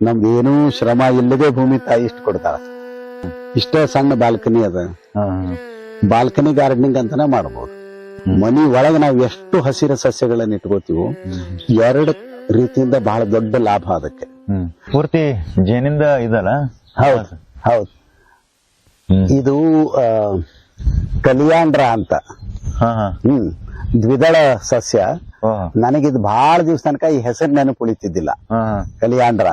ನಮ್ದು ಏನೂ ಶ್ರಮ ಇಲ್ಲದೆ ಭೂಮಿ ತಾಯಿ ಇಷ್ಟು ಕೊಡ್ತಾರ ಇಷ್ಟೇ ಸಣ್ಣ ಬಾಲ್ಕನಿ ಅದ. ಬಾಲ್ಕನಿ ಗಾರ್ಡನಿಂಗ್ ಅಂತಾನೆ ಮಾಡಬಹುದು ಮನಿ ಒಳಗ ನಾವು ಎಷ್ಟು ಹಸಿರು ಸಸ್ಯಗಳನ್ನ ಇಟ್ಕೋತೀವೋ ಎರಡು ರೀತಿಯಿಂದ ಬಹಳ ದೊಡ್ಡ ಲಾಭ ಅದಕ್ಕೆ. ಪೂರ್ತಿ ಜೇನಿಂದ ಇದಲ್ಲ? ಹೌದು ಹೌದು. ಇದು ಕಲಿಯಾಂಡ್ರ ಅಂತ. ಹ್ಮ್. ದ್ವಿದಳ ಸಸ್ಯ ನನಗಿದ್ ಬಹಳ ದಿವಸ ತನಕ ಈ ಹೆಸರು ನೆನಪು ಉಳಿತಿದ್ದಿಲ್ಲ. ಕಲಿಯಾಂಡ್ರ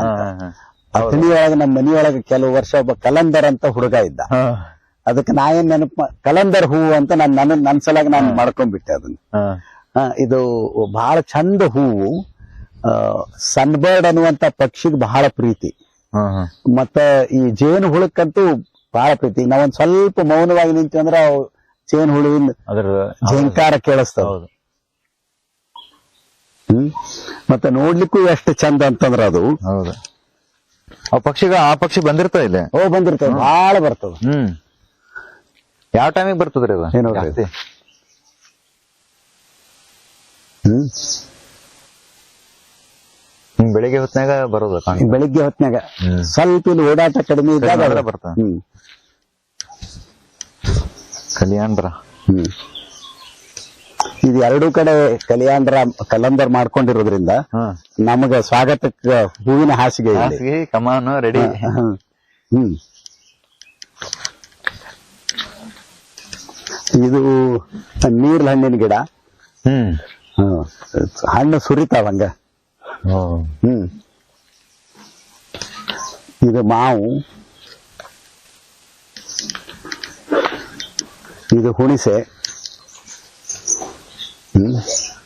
ಅಥಣಿಯೊಳಗ ನಮ್ಮ ಮನಿಯೊಳಗ ಕೆಲವು ವರ್ಷ ಒಬ್ಬ ಕಲಂದರ್ ಅಂತ ಹುಡುಗ ಇದ್ದ. ಅದಕ್ಕೆ ನಾ ಏನ್ ನೆನಪು ಕಲಂದರ್ ಹೂವು ಅಂತ ನಾನು ನನ್ನ ನನ್ ಸಲಾಗ ನಾನು ಮಾಡ್ಕೊಂಡ್ಬಿಟ್ಟೆ ಅದನ್ನ. ಹಾ. ಇದು ಬಹಳ ಚಂದ ಹೂವು ಸನ್ಬರ್ಡ್ ಅನ್ನುವಂತ ಪಕ್ಷಿಗೆ ಬಹಳ ಪ್ರೀತಿ. ಮತ್ತ ಈ ಜೇನು ಹುಳಕ್ಕಂತೂ ಬಹಳ ಪ್ರೀತಿ ನಾವೊಂದ್ ಸ್ವಲ್ಪ ಮೌನವಾಗಿ ನಿಂತು ಅಂದ್ರೆ ಅವು ಹುಳುವಿಂದ ಅದರ ಝಂಕಾರ ಕೇಳಿಸ್ತಾವ ಹೌದು. ಹ್ಮ್? ಮತ್ತೆ ನೋಡ್ಲಿಕ್ಕೂ ಎಷ್ಟು ಚಂದ ಅಂತಂದ್ರ ಅದು. ಹೌದು. ಆ ಪಕ್ಷಿಗ ಆ ಪಕ್ಷಿ ಬಂದಿರ್ತಾವ ಇಲ್ಲಿ. ಓ ಬಂದಿರ್ತಾವ. ಬಹಳ ಬರ್ತದ ಹ್ಮ್. ಯಾವ ಟೈಮಿಗೆ ಬರ್ತದ್ರಿ ಅದು? ಏನ್ ಜಾಸ್ತಿ? ಹ್ಮ್? ಬೆಳಿಗ್ಗೆ ಹೊತ್ನಾಗ ಬರೋದು ಕಾಣ್ ಬೆಳಿಗ್ಗೆ ಹೊತ್ನ್ಯಾಗ. ಹ್ಮ್. ಸ್ವಲ್ಪ ಇಲ್ಲಿ ಓಡಾಟ ಕಡಿಮೆ ಇದ್ದಾಗ ಕಡಿಮೆ ಆದ್ರೆ ಹ್ಮ್ ಹ್ಮ್. ಇದು ಎರಡು ಕಡೆ ಕಲಿಯಾಂಡ್ರ ಕಲಂದರ್ ಮಾಡ್ಕೊಂಡಿರೋದ್ರಿಂದ ನಮಗ ಸ್ವಾಗತಕ್ಕೆ ಹೂವಿನ ಹಾಸಿಗೆ ಇದೆ. ಹಾಸಿಗೆ ಕಮಾನು ರೆಡಿ ಹ್ಮ್. ಹ್ಮ್. ಇದು ನೀರ್ಲ ಹಣ್ಣಿನ ಗಿಡ. ಹ್ಮ್. ಹ್ಮ್. ಹಣ್ಣು ಸುರಿತಾವ ಹಂಗ ಓ. ಹ್ಮ್. ಇದು ಮಾವು. ಇದು ಹುಣಿಸೆ.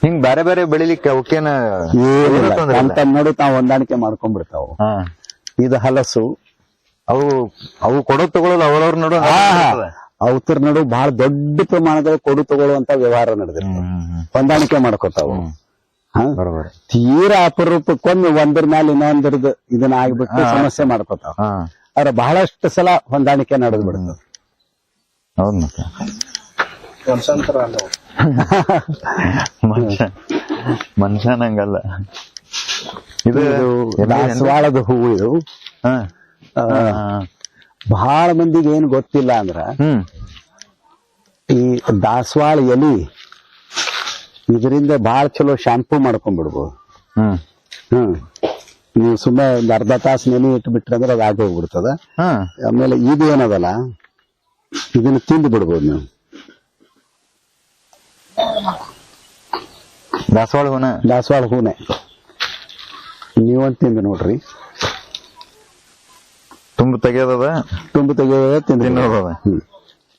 ಹಿಂಗ್ ಬೇರೆ ಬೇರೆ ಬೆಳಿಲಿಕ್ಕೆ ಅವಕ್ಕೇನ ಅಂತ ನೋಡಿ ತಾವು ಹೊಂದಾಣಿಕೆ ಮಾಡ್ಕೊಂಡ್ಬಿಡ್ತಾವ. ಇದು ಹಲಸು. ಅವು ಅವು ಕೊಡೋ ತಗೊಳ್ಳೋದು ಅವ್ರವ್ರ ನಡು ಅವತರ ನಡು ಬಹಳ ದೊಡ್ಡ ಪ್ರಮಾಣದಲ್ಲಿ ಕೊಡು ತಗೊಳ್ಳುವಂತ ವ್ಯವಹಾರ ನಡೆದಿತ್ತು ಹೊಂದಾಣಿಕೆ ಮಾಡ್ಕೊತಾವ. ತೀರಾ ಅಪರೂಪಕ್ಕೊಮ್ಮೆ ಒಂದ್ರ ಮೇಲೆ ಇನ್ನೊಂದ್ರದ್ದು ಇದನ್ನ ಆಗ್ಬಿಟ್ಟು ಸಮಸ್ಯೆ ಮಾಡ್ಕೊತಾವ. ಅವ್ರ ಆದ್ರೆ ಬಹಳಷ್ಟು ಸಲ ಹೊಂದಾಣಿಕೆ ನಡೆದು ಬಿಡ್ತದೆ ಹೌದ್ ಅಲ್ಲ ಮನುಷ್ಯ ಮನುಷ್ಯನಂಗಲ್ಲ. ಇದು? ದಾಸವಾಳದ ಹೂವು ಇದು. ಬಹಳ ಮಂದಿಗೆ ಏನ್ ಗೊತ್ತಿಲ್ಲ ಅಂದ್ರ ಹ್ಮ್. ಈ ದಾಸವಾಳ ಎಲಿ ಇದರಿಂದ ಬಹಳ ಚಲೋ ಶಾಂಪೂ ಮಾಡ್ಕೊಂಡ್ಬಿಡ್ಬೋದು. ಹ್ಮ್. ಹ್ಮ್. ನೀವು ಸುಮ್ಮನೆ ಒಂದು ಅರ್ಧ ತಾಸು ನೆನೆ ಇಟ್ಬಿಟ್ರೆ ಅಂದ್ರೆ ಅದು ಆಗೋಗ್ಬಿಡ್ತದ ಹಾ. ಆಮೇಲೆ ಇದು ಏನದಲ್ಲ? ಇದನ್ನ ತಿಂದು ಬಿಡ್ಬೋದು ನೀವು. ದಾಸವಾಳ ಹೂನ? ದಾಸವಾಳ ಹೂನೆ. ನೀವಂತ ತಿಂದು ನೋಡ್ರಿ. ತುಂಬ ತೆಗೆಯೋದದ ತುಂಬ ತೆಗೆಯೋದ ತಿನ್ನೋದದ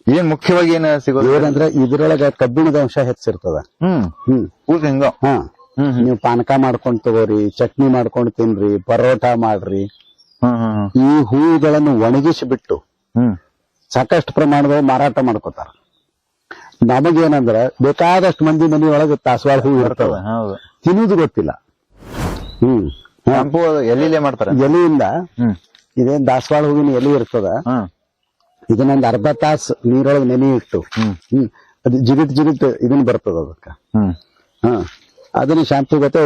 ಏನ್ ಮುಖ್ಯವಾಗಿ ಏನ ಸಿಗೋದು? ಏನಂದ್ರೆ ಇದ್ರೊಳಗ ಕಬ್ಬಿಣದ ಅಂಶ ಹೆಚ್ಚಿರ್ತದ. ಹ್ಮ್. ಹ್ಮ್. ಹಿಂಗ. ಹಾ. ನೀವು ಪಾನಕ ಮಾಡ್ಕೊಂಡ್ ತಗೋರಿ ಚಟ್ನಿ ಮಾಡ್ಕೊಂಡ್ ತಿನ್ರಿ ಪರೋಟ ಮಾಡ್ರಿ. ಈ ಹೂಗಳನ್ನು ಒಣಗಿಸಿ ಬಿಟ್ಟು ಸಾಕಷ್ಟು ಪ್ರಮಾಣದಲ್ಲಿ ಮಾರಾಟ ಮಾಡ್ಕೋತಾರ. ನಮಗೇನಂದ್ರ ಬೇಕಾದಷ್ಟು ಮಂದಿ ಮನೆಯೊಳಗೆ ದಾಸವಾಳ ಹೂ ಇರ್ತದ ಹೌದು. ತಿನ್ನುವುದು ಗೊತ್ತಿಲ್ಲ. ಹ್ಮ್. ಹಾ. ಮಾಡ್ತಾರೆ ಎಲ್ಲಿಲೇ ಮಾಡ್ತಾರ. ಎಲೆಯಿಂದ ಇದೇನ್ ದಾಸವಾಳ ಹೂವಿನ ಎಲೆ ಇರ್ತದ? ಹಾ. ಇದನ್ನೊಂದ್ ಅರ್ಧ ತಾಸ್ ನೀರೊಳಗೆ ನೆನೆ ಇಟ್ಟು ಹ್ಮ್. ಅದು ಜಿಗಿಟ್ ಜಿಗಿಟ್ ಇದನ್ನ ಬರ್ತದ ಅದಕ್ಕ. ಹ್ಮ್. ಹಾ. ಅದನ್ನ ಶಾಂತಿ ಗತೆ.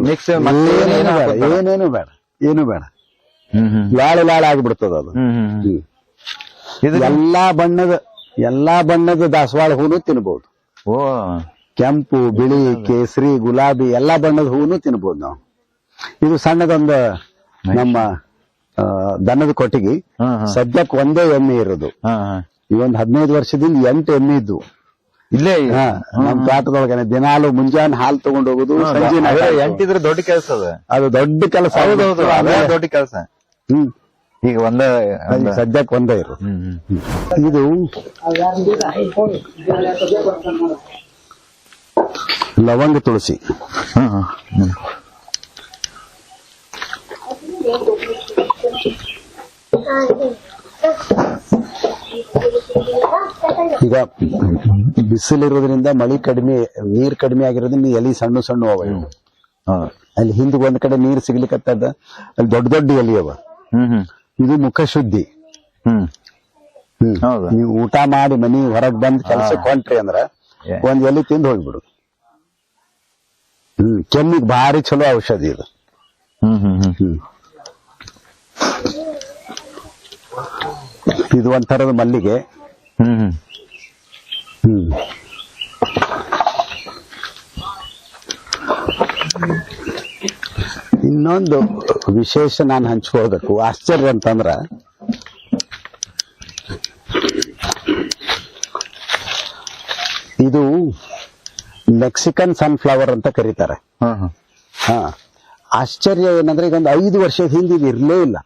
ಮಿಕ್ಸ್ ಮತ್ತೆ ಏನೇನು ಬೇಡ ಏನು ಬೇಡ. ಲಾಳ ಲಾಳ ಆಗ್ಬಿಡ್ತದ ಅದು. ಹ್ಮ್. ಇದು ಎಲ್ಲಾ ಬಣ್ಣದ ಎಲ್ಲಾ ಬಣ್ಣದ ದಾಸವಾಳ ಹೂನು ತಿನ್ಬಹುದು ಓ. ಕೆಂಪು ಬಿಳಿ ಕೇಸರಿ ಗುಲಾಬಿ ಎಲ್ಲಾ ಬಣ್ಣದ ಹೂನು ತಿನ್ಬಹುದು ನಾವು. ಇದು ಸಣ್ಣದೊಂದು ನಮ್ಮ ದನದ ಕೊಟ್ಟಿಗೆ. ಸದ್ಯಕ್ಕೆ ಒಂದೇ ಎಮ್ಮೆ ಇರೋದು. ಈ ಒಂದು ಹದಿನೈದು ವರ್ಷದಿಂದ ಎಂಟು ಎಮ್ಮೆ ಇದ್ವು ಇಲ್ಲೇ ನಮ್ ತೋಟದೊಳಗನೆ. ದಿನಾಲು ಮುಂಜಾನೆ ಹಾಲು ತಗೊಂಡು ಹೋಗುದು ಸಂಜೆ ಎಂಟಿದ್ರೆ ದೊಡ್ಡ ಕೆಲಸ ಅದ. ದೊಡ್ಡ ಕೆಲಸ. ದೊಡ್ಡ ಕೆಲಸ. ಹ್ಮ್. ಈಗ ಒಂದೇ ಸದ್ಯಕ್ಕೆ ಒಂದೇ ಇರು ಇದು ಲವಂಗ ತುಳಸಿ. ಈಗ ಬಿಸಿಲಿರೋದ್ರಿಂದ ಮಳಿ ಕಡಿಮೆ ನೀರ್ ಕಡಿಮೆ ಆಗಿರೋದ್ರಿಂದ ಎಲಿ ಸಣ್ಣ ಸಣ್ಣ ಅವ. ಅಲ್ಲಿ ಹಿಂದೆ ಒಂದ್ ಕಡೆ ನೀರ್ ಸಿಗ್ಲಿಕ್ಕತ್ತದ ಅಲ್ಲಿ ದೊಡ್ಡ ದೊಡ್ಡ ಎಲಿ ಅವ. ಇದು ಮುಖ ಶುದ್ಧಿ. ಹ್ಮ್. ಹೌದು. ನೀವು ಊಟ ಮಾಡಿ ಮನಿ ಹೊರಗ್ ಬಂದ್ ಕೆಲ್ಸಕ್ಕೆ ಹೊಂಟ್ರಿ ಅಂದ್ರ. ಒಂದ್ ಎಲ್ಲಿ ತಿಂದು ಹೋಗ್ಬಿಡು. ಹ್ಮ್. ಕೆಮ್ಮಿಗೆ ಭಾರಿ ಚಲೋ ಔಷಧಿ ಇದು. ಹ್ಮ್ ಹ್ಮ್ ಹ್ಮ್. ಹ್ಮ್. ಇದು ಒಂಥರದ ಮಲ್ಲಿಗೆ. ಹ್ಮ್ ಹ್ಮ್. ಹ್ಮ್. ಇನ್ನೊಂದು ವಿಶೇಷ ನಾನು ಹಂಚ್ಕೊಳ್ಬೇಕು. ಆಶ್ಚರ್ಯ ಅಂತಂದ್ರ ಇದು ಮೆಕ್ಸಿಕನ್ ಸನ್ಫ್ಲವರ್ ಅಂತ ಕರೀತಾರೆ. ಹಾ ಆಶ್ಚರ್ಯ ಏನಂದ್ರೆ ಈಗ ಒಂದು ಐದು ವರ್ಷದ ಹಿಂದೆ ಇದು ಇರ್ಲೇ ಇಲ್ಲ.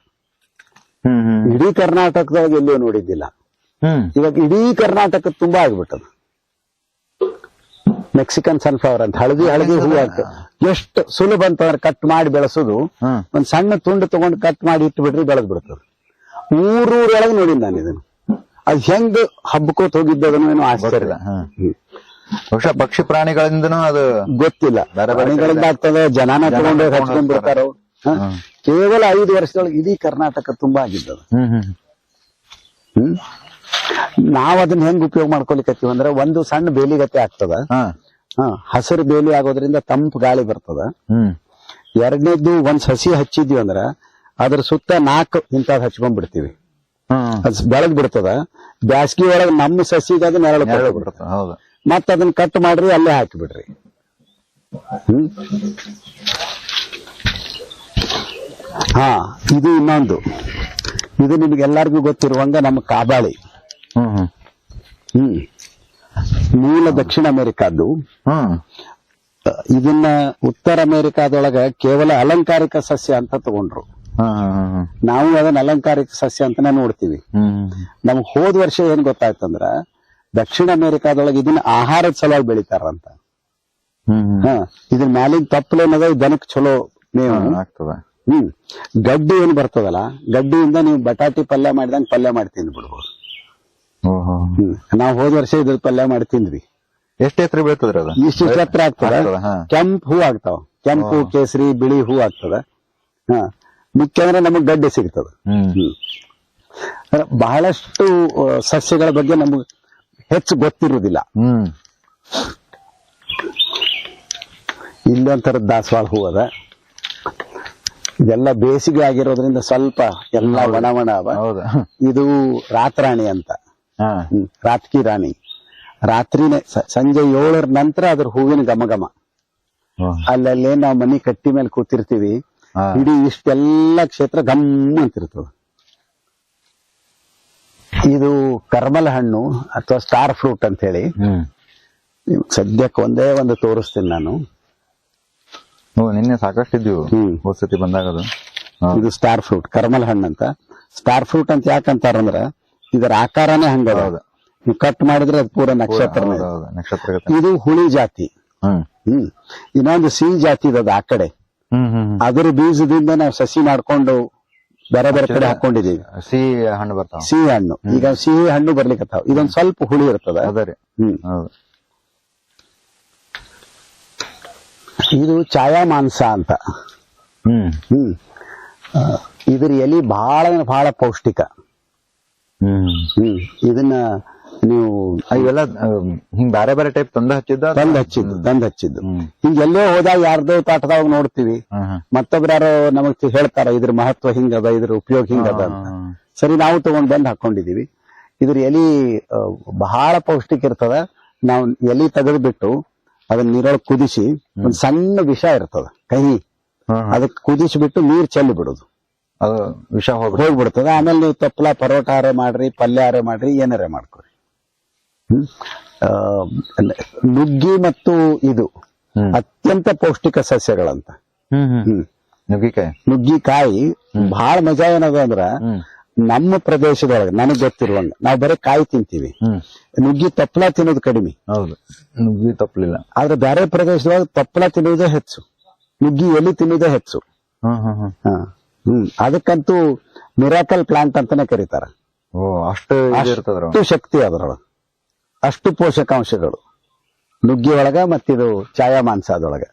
ಇಡೀ ಕರ್ನಾಟಕದೊಳಗೆ ಎಲ್ಲೂ ನೋಡಿದ್ದಿಲ್ಲ. ಇವಾಗ ಇಡೀ ಕರ್ನಾಟಕ ತುಂಬಾ ಆಗ್ಬಿಟ್ಟದ. ಮೆಕ್ಸಿಕನ್ ಸನ್ಫ್ಲವರ್ ಅಂತ ಹಳದಿ ಹಳದಿ ಹೂ ಆಗ್ತದೆ ಎಷ್ಟು ಸುಲಭ ಅಂತಂದ್ರೆ ಕಟ್ ಮಾಡಿ ಬೆಳೆಸೋದು ಒಂದ್ ಸಣ್ಣ ತುಂಡು ತಗೊಂಡು ಕಟ್ ಮಾಡಿ ಇಟ್ಟು ಬಿಟ್ರಿ ಬೆಳೆದ್ ಬಿಡ್ತದೆ ಮೂರೂರೊಳಗೆ ನೋಡಿ ನಾನು ಇದನ್ನು. ಅದ್ ಹೆಂಗ್ ಹಬ್ಬಕೋತ್ ಹೋಗಿದ್ದದನ್ನು ಏನೋ ಆಶ್ಚರ್ಯ. ಬಹುಶಃ ಪಕ್ಷಿ ಪ್ರಾಣಿಗಳಿಂದ ಅದು ಗೊತ್ತಿಲ್ಲ. ಪ್ರಾಣಿಗಳಿಂದ ಆಗ್ತದೆ ಜನಾನ ಜನ ತಗೊಂಡು ಹಚ್ಕೊಂಡ್ ಬಿಡ್ತಾರ. ಕೇವಲ ಐದು ವರ್ಷದೊಳಗೆ ಇಡೀ ಕರ್ನಾಟಕ ತುಂಬಾ ಆಗಿದ್ದದ. ಹ್ಮ್ ನಾವ್ ಅದನ್ನ ಹೆಂಗ್ ಉಪಯೋಗ ಮಾಡ್ಕೊಲಿಕತ್ತೀವಿ ಅಂದ್ರೆ ಒಂದು ಸಣ್ಣ ಬೇಲಿಗತೆ ಆಗ್ತದ. ಹಸಿರು ಬೇಲಿ ಆಗೋದ್ರಿಂದ ತಂಪು ಗಾಳಿ ಬರ್ತದ. ಎರಡನೇದ್ದು ಒಂದ್ ಸಸಿ ಹಚ್ಚಿದ್ವಿ ಅಂದ್ರ ಅದ್ರ ಸುತ್ತ ನಾಲ್ಕು ಇಂಥದ್ ಹಚ್ಕೊಂಡ್ ಬಿಡ್ತೀವಿ ಬೆಳಗ್ ಬಿಡ್ತದ. ಬ್ಯಾಸ್ಗಿ ಒಳಗ್ ನಮ್ಮ ಸಸಿಗೆ ಅದು ನೆರಳು ಬಿಡ್ತದ ಮತ್ತ ಅದನ್ನ ಕಟ್ ಮಾಡ್ರಿ ಅಲ್ಲೇ ಹಾಕಿ ಬಿಡ್ರಿ ಹಾ ಇದು ಇನ್ನೊಂದು. ಇದು ನಿಮ್ಗೆಲ್ಲರಿಗೂ ಗೊತ್ತಿರುವಂಗ ನಮ್ಮ ಕಾಬಾಳಿ. ಹ್ಮ್. ಮೂಲ ದಕ್ಷಿಣ ಅಮೆರಿಕಾದ್ದು. ಇದನ್ನ ಉತ್ತರ ಅಮೆರಿಕಾದೊಳಗ ಕೇವಲ ಅಲಂಕಾರಿಕ ಸಸ್ಯ ಅಂತ ತಗೊಂಡ್ರು. ನಾವು ಅದನ್ನ ಅಲಂಕಾರಿಕ ಸಸ್ಯ ಅಂತಾನೆ ನೋಡ್ತೀವಿ. ನಮ್ಗೆ ಹೋದ ವರ್ಷ ಏನ್ ಗೊತ್ತಾಯ್ತಂದ್ರ ದಕ್ಷಿಣ ಅಮೆರಿಕಾದೊಳಗೆ ಇದನ್ನ ಆಹಾರದ ಸಲುವಾಗಿ ಬೆಳಿತಾರಂತ. ಹಾ ಇದ್ರ ಮ್ಯಾಲಿನ ತಪ್ಪಲೇನದ ದನಕ್ ಚಲೋ ಮೇವು. ಹ್ಮ್. ಗಡ್ಡಿ ಏನ್ ಬರ್ತದಲ್ಲ ಗಡ್ಡಿಯಿಂದ ನೀವು ಬಟಾಟಿ ಪಲ್ಯ ಮಾಡಿದಂಗೆ ಪಲ್ಯ ಮಾಡಿ ತಿಂದ್ಬಿಡ್ಬೋದು ನಾವ್ ಹೋದ ವರ್ಷ ಇದ್ರ ಪಲ್ಯ ಮಾಡಿ ತಿಂದ್ವಿ. ಎಷ್ಟು ಎತ್ರ ಬೀಳ್ತದ್ರ ಅದು? ಇಷ್ಟು ಎತ್ರ ಆಗ್ತದ? ಕೆಂಪ್ ಹಾ. ಆಗ್ತಾವ. ಕೆಂಪು ಕೇಸರಿ ಬಿಳಿ ಹೂ ಆಗ್ತದ. ಹ. ಮುಖ್ಯ ಅಂದ್ರೆ ನಮಗ್ ಗಡ್ಡೆ ಸಿಗ್ತದ. ಬಹಳಷ್ಟು ಸಸ್ಯಗಳ ಬಗ್ಗೆ ನಮಗ್ ಹೆಚ್ಚು ಗೊತ್ತಿರುವುದಿಲ್ಲ ಹ್ಮ್. ಇಲ್ಲೊಂಥರ ದಾಸವಾಳ ಹೂ ಅದ. ಇದೆಲ್ಲ ಬೇಸಿಗೆ ಆಗಿರೋದ್ರಿಂದ ಸ್ವಲ್ಪ ಎಲ್ಲ ಒಣ ಒಣ ಅವ. ಇದು ರಾತ್ರಾಣಿ ಅಂತ. ರಾತ್ಕಿ ರಾಣಿ. ರಾತ್ರಿನೇ ಸಂಜೆ ಏಳರ ನಂತರ ಅದ್ರ ಹೂವಿನ ಗಮಗಮ. ಅಲ್ಲಲ್ಲೇ ನಾವು ಮನಿ ಕಟ್ಟಿ ಮೇಲೆ ಕೂತಿರ್ತೀವಿ. ಇಡೀ ಇಷ್ಟೆಲ್ಲ ಕ್ಷೇತ್ರ ಗಮ್ ಅಂತಿರ್ತದ. ಇದು ಕರ್ಮಲ ಹಣ್ಣು ಅಥವಾ ಸ್ಟಾರ್ ಫ್ರೂಟ್ ಅಂತ ಹೇಳಿ ಸದ್ಯಕ್ಕೆ ಒಂದೇ ಒಂದು ತೋರಿಸ್ತೀನಿ ನಾನು. ನಿನ್ನೆ ಸಾಕಷ್ಟು ಇದ್ವು ಹ್ಮ್. ಬಂದಾಗ ಅದು ಇದು ಸ್ಟಾರ್ ಫ್ರೂಟ್ ಕರ್ಮಲ್ ಹಣ್ಣು ಅಂತ ಸ್ಟಾರ್ ಫ್ರೂಟ್ ಅಂತ ಯಾಕಂತಾರಂದ್ರ ಇದರ ಆಕಾರನೇ ಹಂಗದ. ನೀವು ಕಟ್ ಮಾಡಿದ್ರೆ ಅದು ಪೂರ ನಕ್ಷತ್ರ. ನಕ್ಷತ್ರ ಇದು ಹುಳಿ ಜಾತಿ. ಹ್ಮ್. ಇನ್ನೊಂದು ಸಿಹಿ ಜಾತಿ ಇದ ಆ ಕಡೆ. ಅದ್ರ ಬೀಜದಿಂದ ನಾವು ಸಸಿ ಮಾಡ್ಕೊಂಡು ಬೇರೆ ಬೇರೆ ಕಡೆ ಹಾಕೊಂಡಿದೀವಿ ಸಿಹಿ ಹಣ್ಣು ಬರ್ತಾವ. ಸಿಹಿ ಹಣ್ಣು. ಈಗ ಸಿಹಿ ಹಣ್ಣು ಬರ್ಲಿಕ್ಕತ್ತಾವ ಇದೊಂದ್ ಸ್ವಲ್ಪ ಹುಳಿ ಇರ್ತದ. ಹ್ಮ್. ಹೌದು. ಇದು ಛಾಯಾ ಮಾಂಸ ಅಂತ. ಹ್ಮ್. ಹ್ಮ್. ಇದ್ರ ಎಲಿ ಬಹಳ ಬಹಳ ಪೌಷ್ಟಿಕ. ಹ್ಮ್. ಇದನ್ನ ನೀವು ಇವೆಲ್ಲ ಹಿಂಗ್ ಬ್ಯಾರೆ ಬೇರೆ ಟೈಪ್ ತಂದ ಹಚ್ಚಿದ್ದ ತಂದ ಹಚ್ಚಿದ್ದು ತಂದ್ ಹಚ್ಚಿದ್ದು. ಹಿಂಗ್ ಹಿಂಗ ಎಲ್ಲೋ ಹೋದಾಗ ಯಾರ್ದೋ ತಾಟದಾಗ ನೋಡ್ತೀವಿ. ಮತ್ತೊಬ್ರು ನಮಗ್ ಹೇಳ್ತಾರ ಇದ್ರ ಮಹತ್ವ ಹಿಂಗದ ಇದ್ರ ಉಪಯೋಗ ಹಿಂಗದ ಅಂತ. ಸರಿ ನಾವು ತಗೊಂಡ್ ಬಂದ್ ಹಾಕೊಂಡಿದೀವಿ. ಇದ್ರ ಎಲಿ ಬಹಳ ಪೌಷ್ಟಿಕ ಇರ್ತದ. ನಾವು ಎಲಿ ತೆಗೆದು ಬಿಟ್ಟು ಅದನ್ನ ನೀರೊಳಗೆ ಕುದಿಸಿ ಒಂದ್ ಸಣ್ಣ ವಿಷ ಇರ್ತದ ಕಹಿ. ಅದಕ್ಕೆ ಕುದಿಸಿ ಅದಕ್ಕೆ ಕುದಿಸಿಬಿಟ್ಟು ನೀರ್ ಚೆಲ್ಲಿ ಬಿಡುದು. ಅದು ವಿಷ ಹೋಗ್ಬಿಡ ಹೋಗ್ಬಿಡ್ತದ. ಆಮೇಲೆ ನೀವು ತಪ್ಪಲ ಪರೋಟಾರೆ ಮಾಡ್ರಿ ಪಲ್ಯ ಆರೆ ಮಾಡ್ರಿ ಏನಾರೆ ಮಾಡ್ಕೊರಿ. ನುಗ್ಗಿ ಮತ್ತು ಇದು ಅತ್ಯಂತ ಪೌಷ್ಟಿಕ ಸಸ್ಯಗಳಂತ. ನುಗ್ಗಿಕಾಯಿ. ನುಗ್ಗಿಕಾಯಿ ಬಹಳ ಮಜಾ ಏನದ ಅಂದ್ರ ನಮ್ಮ ಪ್ರದೇಶದೊಳಗ ನನಗ್ ಗೊತ್ತಿರುವಂಗ ನಾವ್ ಬರೀ ಕಾಯಿ ತಿಂತೀವಿ. ನುಗ್ಗಿ ತಪ್ಪಲ ತಿನ್ನೋದು ಕಡಿಮೆ. ಹೌದು. ನುಗ್ಗಿ ತಪ್ಪಲಿಲ್ಲ. ಆದ್ರೆ ಬೇರೆ ಪ್ರದೇಶದೊಳಗ ತಪ್ಪಲ ತಿನ್ನೋದೇ ಹೆಚ್ಚು. ನುಗ್ಗಿ ಎಲಿ ತಿನ್ನೋದೇ ಹೆಚ್ಚು. ಹ. ಹ್ಮ್. ಅದಕ್ಕಂತೂ ಮಿರಾಕಲ್ ಪ್ಲಾಂಟ್ ಅಂತಾನೆ ಕರೀತಾರ. ಓ ಅಷ್ಟು ಇದು ಇರ್ತದ್ರ? ಅಷ್ಟು ಶಕ್ತಿ ಅದರೊಳಗೆ. ಅಷ್ಟು ಪೋಷಕಾಂಶಗಳು. ನುಗ್ಗಿ ಒಳಗ ಮತ್ತಿದು ಛಾಯಾ ಮಾಂಸದೊಳಗ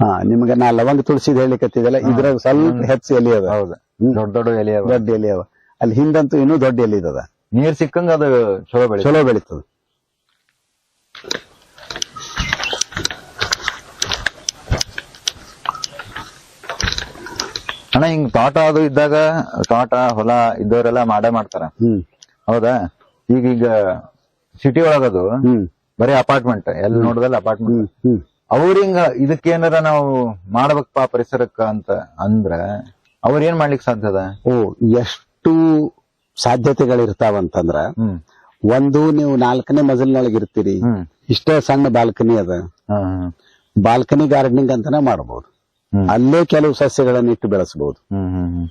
ಹಾ ನಿಮ್ಗೆ ನಾ ಲವಂಗ ತುಳಸಿದ್ ಹೇಳಿಕತ್ತಿದಲ್ಲ ಇದ್ರಾಗ ಸ್ವಲ್ಪ ಹೆಚ್ಚು ಎಲೆ ಅದ. ಹೌದು. ದೊಡ್ಡ ದೊಡ್ಡ ಎಲೆ. ದೊಡ್ಡ ಎಲೆ ಅವ. ಅಲ್ಲಿ ಹಿಂದಂತೂ ಇನ್ನೂ ದೊಡ್ಡ ಎಲೆ ಇದ ನೀರ್ ಸಿಕ್ಕಂಗ ಅದು ಚಲೋ ಬೆಳಿ ಚಲೋ ಬೆಳೀತದ. ಅಣ್ಣ ಹಿಂಗ್ ತೋಟ ಅದು ಇದ್ದಾಗ ತೋಟ ಹೊಲ ಇದ್ದವರೆಲ್ಲ ಮಾಡೇ ಮಾಡ್ತಾರ. ಹೌದಾ? ಈಗ ಈಗ ಸಿಟಿ ಒಳಗದು ಬರೀ ಅಪಾರ್ಟ್ಮೆಂಟ್ ಎಲ್ಲಿ ನೋಡಿದಲ್ಲಿ ಅಪಾರ್ಟ್ಮೆಂಟ್ ಅವ್ರ ಹಿಂಗ ಇದಕ್ಕೇನಾರ ನಾವು ಮಾಡ್ಬೇಕಪ್ಪ ಪರಿಸರಕ್ಕ ಅಂತ ಅಂದ್ರ ಅವ್ರ ಏನ್ ಮಾಡ್ಲಿಕ್ಕೆ ಸಾಧ್ಯ ಅದ? ಓ ಎಷ್ಟು ಸಾಧ್ಯತೆಗಳಿರ್ತಾವಂತಂದ್ರ ಒಂದು ನೀವು ನಾಲ್ಕನೇ ಮಜಲ್ನೊಳಗೆ ಇರ್ತೀರಿ ಇಷ್ಟೇ ಸಣ್ಣ ಬಾಲ್ಕನಿ ಅದ. ಬಾಲ್ಕನಿ ಗಾರ್ಡನಿಂಗ್ ಅಂತಾನೆ ಮಾಡಬಹುದು. ಅಲ್ಲೇ ಕೆಲವು ಸಸ್ಯಗಳನ್ನ ಇಟ್ಟು ಬೆಳೆಸಬಹುದು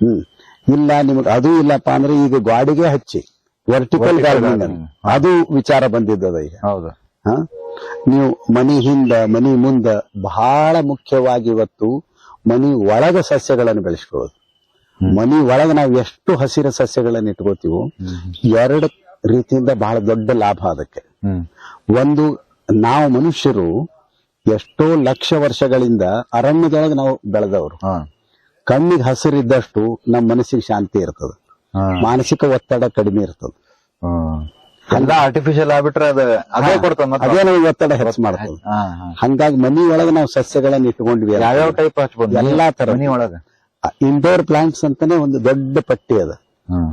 ಹ್ಮ್ ಇಲ್ಲ ನಿಮಗೆ ಅದು ಇಲ್ಲಪ್ಪ ಅಂದ್ರೆ ಈಗ ಗಾಡಿಗೆ ಹಚ್ಚಿ ವರ್ಟಿಕಲ್ ಗಾರ್ಡನಿಂಗ್ ಅದು ವಿಚಾರ ಬಂದಿದ್ದದ ಈಗ. ಹ? ನೀವು ಮನಿ ಹಿಂದ ಮನಿ ಮುಂದ ಬಹಳ ಮುಖ್ಯವಾಗಿ ಇವತ್ತು ಮನಿ ಒಳಗ ಸಸ್ಯಗಳನ್ನು ಬೆಳೆಸ್ಕೊಳ್ಳೋದು. ಮನಿ ಒಳಗ ನಾವು ಎಷ್ಟು ಹಸಿರ ಸಸ್ಯಗಳನ್ನು ಇಟ್ಕೋತೀವೋ ಎರಡು ರೀತಿಯಿಂದ ಬಹಳ ದೊಡ್ಡ ಲಾಭ ಅದಕ್ಕೆ. ಒಂದು ನಾವು ಮನುಷ್ಯರು ಎಷ್ಟೋ ಲಕ್ಷ ವರ್ಷಗಳಿಂದ ಅರಣ್ಯದೊಳಗೆ ನಾವು ಬೆಳೆದವರು. ಕಣ್ಣಿಗೆ ಹಸಿರಿದ್ದಷ್ಟು ನಮ್ಮ ಮನಸ್ಸಿಗೆ ಶಾಂತಿ ಇರ್ತದೆ. ಮಾನಸಿಕ ಒತ್ತಡ ಕಡಿಮೆ ಇರ್ತದೆ. ಹಂಗ ಎಲ್ಲ ಆರ್ಟಿಫಿಷಿಯಲ್ ಆಗ್ಬಿಟ್ರೆ ಅದ ಮತ್ತೆ. ಅದೇ ನಮಗೆ ಒತ್ತಡ ಹೆಚ್ಚು ಮಾಡ್ತದೆ. ಹಂಗಾಗಿ ಮನಿ ಒಳಗೆ ನಾವು ಸಸ್ಯಗಳನ್ನ ಇಟ್ಕೊಂಡ್ವಿ ಯಾವ್ಯಾವ ಟೈಪ್ ಹಚ್ಬೋದು ಎಲ್ಲಾ ತರ ಮನಿ ಒಳಗ ಇಂಡೋರ್ ಪ್ಲಾಂಟ್ಸ್ ಅಂತಾನೆ ಒಂದು ದೊಡ್ಡ ಪಟ್ಟಿ ಅದ.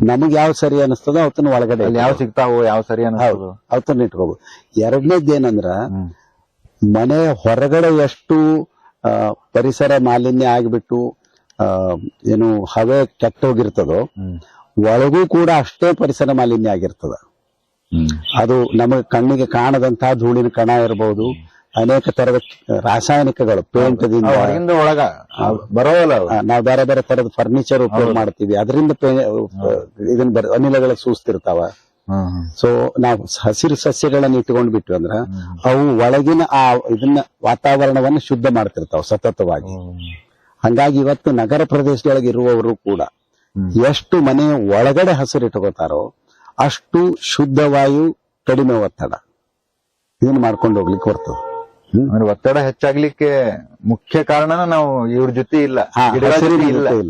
ನಮಗ್ ಯಾವ ಸರಿ ಅನಿಸ್ತದೋ ಅವತ್ತನ ಒಳಗಡೆ ಯಾವ ಸಿಗ್ತಾವು ಯಾವ ಸರಿ ಅನ್ಸೋದು ಅವತ್ತನ್ನ ಇಟ್ಕೋಬಹುದು ಎರಡನೇದ್ ಏನಂದ್ರ ಹ್ಮ್. ಮನೆ ಹೊರಗಡೆ ಎಷ್ಟು ಪರಿಸರ ಮಾಲಿನ್ಯ ಆಗಿಬಿಟ್ಟು ಏನು ಹವೆ ಕೆಟ್ಟೋಗಿರ್ತದೋ. ಒಳಗೂ ಕೂಡ ಅಷ್ಟೇ ಪರಿಸರ ಮಾಲಿನ್ಯ ಆಗಿರ್ತದ ಅದು ನಮಗೆ ಕಣ್ಣಿಗೆ ಕಾಣದಂತಹ ಧೂಳಿನ ಕಣ ಇರಬಹುದು ಅನೇಕ ತರದ ರಾಸಾಯನಿಕಗಳು ಪೇಂಟ್ ಒಳಗ ಬರೋಲ್ಲ. ನಾವು ಬೇರೆ ಬೇರೆ ತರದ ಫರ್ನಿಚರ್ ಉಪಯೋಗ ಮಾಡ್ತೀವಿ ಅದರಿಂದ ಇದನ್ನ ಅನಿಲಗಳ ಸೂಸ್ತಿರ್ತಾವ. ಸೊ ನಾವು ಹಸಿರು ಸಸ್ಯಗಳನ್ನ ಇಟ್ಕೊಂಡ್ ಬಿಟ್ವಿ ಅಂದ್ರ ಅವು ಒಳಗಿನ ಆ ಇದನ್ನ ವಾತಾವರಣವನ್ನ ಶುದ್ಧ ಮಾಡ್ತಿರ್ತಾವ ಸತತವಾಗಿ. ಹಂಗಾಗಿ ಇವತ್ತು ನಗರ ಪ್ರದೇಶದೊಳಗೆ ಇರುವವರು ಕೂಡ ಎಷ್ಟು ಮನೆ ಒಳಗಡೆ ಹಸಿರು ಇಟ್ಕೋತಾರೋ ಅಷ್ಟು ಶುದ್ಧ ವಾಯು ಕಡಿಮೆ ಒತ್ತಡ. ಇದನ್ನ ಮಾಡ್ಕೊಂಡು ಹೋಗ್ಲಿಕ್ಕೆ ಬರ್ತದೆ ಒತ್ತಡ ಹೆಚ್ಚಾಗ್ಲಿಕ್ಕೆ ಮುಖ್ಯ ಕಾರಣನ ನಾವು ಇವ್ರ ಜೊತೆ ಇಲ್ಲ.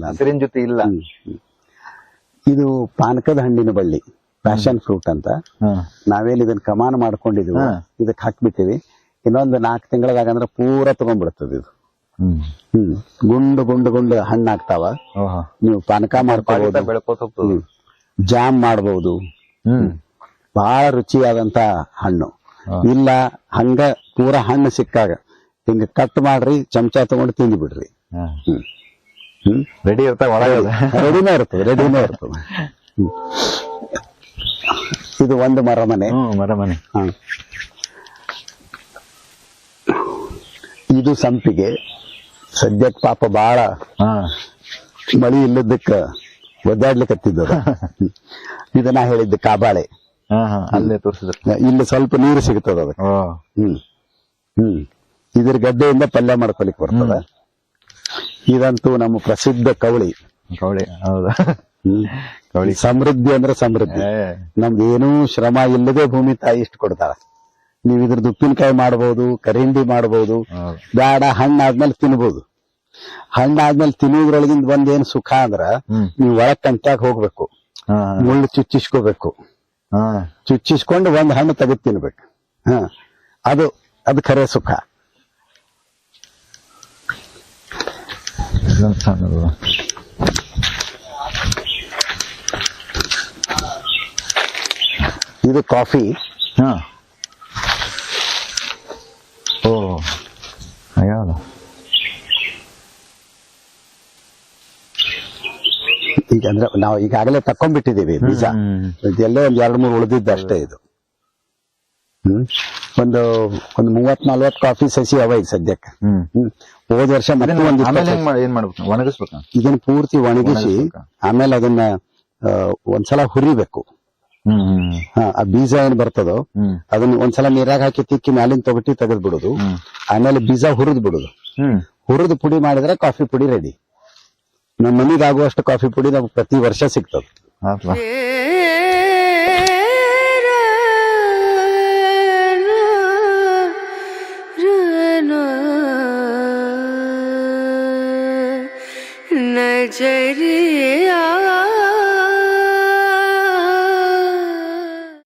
ಹಸಿರಿನ ಜೊತೆ ಇಲ್ಲ. ಇದು ಪಾನಕದ ಹಣ್ಣಿನ ಬಳ್ಳಿ. ಪ್ಯಾಷನ್ ಫ್ರೂಟ್ ಅಂತ. ನಾವೇನು ಇದನ್ನ ಕಮಾನ್ ಮಾಡ್ಕೊಂಡಿದೀವಿ ಇದಕ್ ಇದಕ್ಕೆ ಹಾಕ್ಬಿಟ್ಟಿವಿ. ಇನ್ನೊಂದು ನಾಲ್ಕು ತಿಂಗಳದಾಗ ಅಂದ್ರೆ ಪೂರ ತಗೊಂಡ್ಬಿಡ್ತದೆ ಇದು. ಹ್ಮ್. ಗುಂಡು ಗುಂಡು ಗುಂಡು ಹಣ್ಣಾಗ್ತಾವ. ಆಗ್ತಾವ ನೀವು ಪಾನಕ ಮಾಡ್ಕೋಬಹುದು ಜಾಮ್ ಮಾಡಬಹುದು ಹ್ಮ್. ಬಹಳ ರುಚಿಯಾದಂತ ಹಣ್ಣು. ಇಲ್ಲ ಹಂಗ ಪೂರ ಹಣ್ಣು ಸಿಕ್ಕಾಗ ಹಿಂಗ ಕಟ್ ಮಾಡ್ರಿ ಚಮಚ ತಗೊಂಡು ತಿಂದು ಬಿಡ್ರಿ. ರೆಡಿ ಇರ್ತಾವ ರೆಡಿನೇ ಇರ್ತದೆ ರೆಡಿನೇ ಇರ್ತದೆ. ಇದು ಒಂದು ಮರಮನೆ. ಮರಮನೆ. ಇದು ಸಂಪಿಗೆ. ಸದ್ಯಕ್ ಪಾಪ ಬಾಳ ಹಾ. ಮಳಿ ಇಲ್ಲದಕ್ಕ ಇದು ನಾ ಹೇಳಿದ್ದು ಕಾಬಾಳೆ. ಅಲ್ಲೇ ತೋರಿಸಿದ್ರು. ಇಲ್ಲಿ ಸ್ವಲ್ಪ ನೀರು ಸಿಗುತ್ತದ ಅದಕ್ಕೆ. ಹ್ಮ್. ಹ್ಮ್. ಇದ್ರ ಗದ್ದೆಯಿಂದ ಪಲ್ಯ ಮಾಡ್ಕೊಲಿಕ್ ಬರ್ತದ. ಇದಂತೂ ನಮ್ಮ ಪ್ರಸಿದ್ಧ ಕವಳಿ. ಕವಳಿ ಹೌದಾ? ಸಮೃದ್ಧಿ ಅಂದ್ರೆ ಸಮೃದ್ಧಿ. ನಮ್ದು ಏನೂ ಶ್ರಮ ಇಲ್ಲದೆ ಭೂಮಿ ತಾಯಿ ಇಷ್ಟು ಕೊಡ್ತಾಳ. ನೀವ್ ಇದ್ರದ್ದು ಉಪ್ಪಿನಕಾಯಿ ಮಾಡಬಹುದು ಕರಿಂಡಿ ಮಾಡಬಹುದು ಬ್ಯಾಡ ಬೇಡ ಹಣ್ಣಾದ್ಮೇಲೆ ತಿನ್ಬಹುದು ಹಣ್ಣಾದ್ಮೇಲೆ ತಿನ್ನೋದ್ರೊಳಗಿಂದ ಒಂದೇನ್ ಸುಖ ಅಂದ್ರ ನೀವ್ ಒಳಗ್ ಕಂಟ್ಯಾಗ ಹೋಗ್ಬೇಕು. ಮುಳ್ಳು ಚುಚ್ಚಿಸ್ಕೋಬೇಕು. ಚುಚ್ಚಿಸ್ಕೊಂಡು ಒಂದ್ ಹಣ್ಣು ತೆಗೆದು ತಿನ್ಬೇಕು. ಹ. ಅದು ಅದು ಖರೆ ಸುಖ ಇದೊಂದ್ ಸಣ್ಣದು ಇದು ಕಾಫಿ. ಹಾ. ಓ ಯಾವ್ದು ಈಗ ಅಂದ್ರೆ ನಾವು ಈಗಾಗಲೇ ತಕೊಂಡ್ಬಿಟ್ಟಿದೀವಿ ಬೀಜ. ಎಲ್ಲೋ ಇದೆಲ್ಲೋ ಒಂದ್ ಎರಡ್ ಮೂರು ಉಳಿದಿದ್ದ ಅಷ್ಟೇ ಇದು. ಹ್ಮ್. ಒಂದು ಒಂದು ಮೂವತ್ ನಲ್ವತ್ ಕಾಫಿ ಸಸಿ ಅವ ಈಗ ಸದ್ಯಕ್ಕೆ. ಹೋದ ವರ್ಷ ಮತ್ತೆ ಒಂದು ಏನ್ ಮಾಡ್ಬೇಕು? ಒಣಗಿಸ್ಬೇಕ? ಇದನ್ನ ಪೂರ್ತಿ ಒಣಗಿಸಿ ಆಮೇಲೆ ಅದನ್ನ ಒಂದ್ಸಲ ಹುರಿಬೇಕು. ಹಾ ಆ ಬೀಜ ಏನ್ ಬರ್ತದೋ ಅದನ್ನ ಒಂದ್ಸಲ ನೀರಾಗ ಹಾಕಿ ತಿಕ್ಕಿ ಮ್ಯಾಲಿನ ತೊಗಟಿ ತೆಗೆದ್ ಬಿಡುದು ಆಮೇಲೆ ಬೀಜ ಹುರಿದ್ ಬಿಡುದು. ಹುರಿದು ಪುಡಿ ಮಾಡಿದ್ರೆ ಕಾಫಿ ಪುಡಿ ರೆಡಿ ನಮ್ಮ ಮನಿಗಾಗುವಷ್ಟು ಕಾಫಿ ಪುಡಿ ನಮ್ಗೆ ಪ್ರತಿ ವರ್ಷ ಸಿಗ್ತದ. ಜರಿ